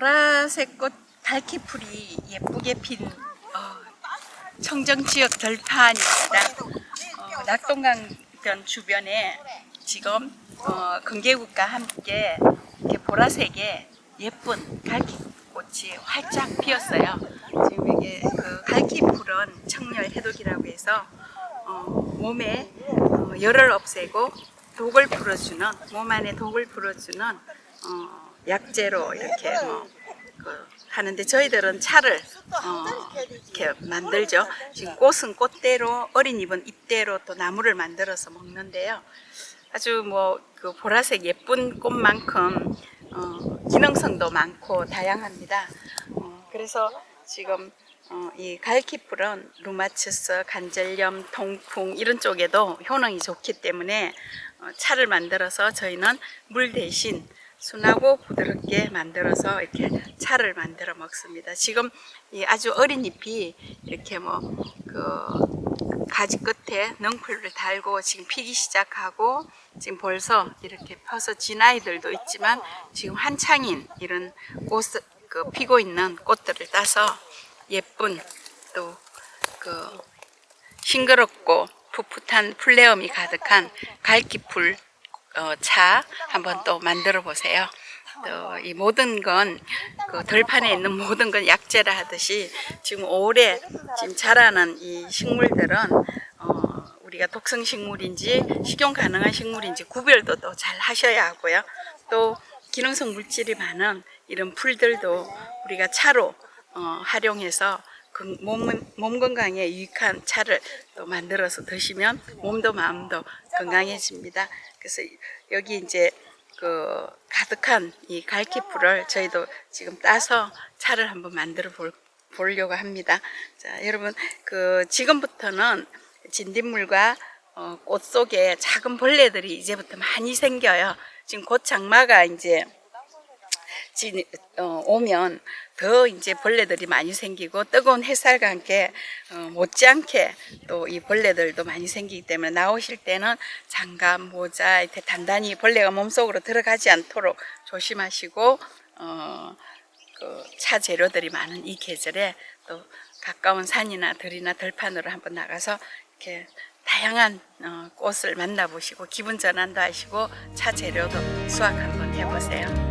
보라색 꽃 갈퀴풀이 예쁘게 핀 어, 청정지역 들판입니다. 어, 낙동강변 주변에 지금 어, 금계국과 함께 이렇게 보라색의 예쁜 갈퀴꽃이 활짝 피었어요. 지금 이게 그 갈퀴풀은 청열 해독이라고 해서 어, 몸에 어, 열을 없애고 독을 풀어주는 몸 안에 독을 풀어주는 어, 약재로 이렇게 뭐 그, 하는데 저희들은 차를 어, 이렇게 만들죠. 지금 꽃은 꽃대로 어린 잎은 잎대로 또 나무를 만들어서 먹는데요. 아주 뭐 그 보라색 예쁜 꽃만큼 어, 기능성도 많고 다양합니다. 어, 그래서 지금 어, 이 갈퀴풀은 루마티스, 관절염, 통풍 이런 쪽에도 효능이 좋기 때문에 어, 차를 만들어서 저희는 물 대신 순하고 부드럽게 만들어서 이렇게 차를 만들어 먹습니다. 지금 이 아주 어린 잎이 이렇게 뭐 그 가지 끝에 넝풀을 달고 지금 피기 시작하고 지금 벌써 이렇게 펴서 진 아이들도 있지만 지금 한창인 이런 꽃, 그 피고 있는 꽃들을 따서 예쁜 또 그 싱그럽고 풋풋한 플레엄이 가득한 갈기풀 어, 차 한번 또 만들어 보세요. 또 이 모든 건 그 들판에 있는 모든 건 약재라 하듯이 지금 올해 지금 자라는 이 식물들은 어, 우리가 독성 식물인지 식용 가능한 식물인지 구별도 또 잘 하셔야 하고요. 또 기능성 물질이 많은 이런 풀들도 우리가 차로 어, 활용해서 그 몸, 몸 건강에 유익한 차를 또 만들어서 드시면 몸도 마음도 건강해집니다. 그래서 여기 이제 그 가득한 이 갈퀴풀을 저희도 지금 따서 차를 한번 만들어 볼, 보려고 합니다. 자, 여러분 그 지금부터는 진딧물과 어, 꽃 속에 작은 벌레들이 이제부터 많이 생겨요. 지금 곧 장마가 이제 지, 어, 오면 더 이제 벌레들이 많이 생기고 뜨거운 햇살과 함께 어, 못지않게 또 이 벌레들도 많이 생기기 때문에 나오실 때는 장갑, 모자 이렇게 단단히 벌레가 몸속으로 들어가지 않도록 조심하시고 어, 그 차 재료들이 많은 이 계절에 또 가까운 산이나 들이나 들판으로 한번 나가서 이렇게 다양한 어, 꽃을 만나보시고 기분 전환도 하시고 차 재료도 수확 한번 해보세요.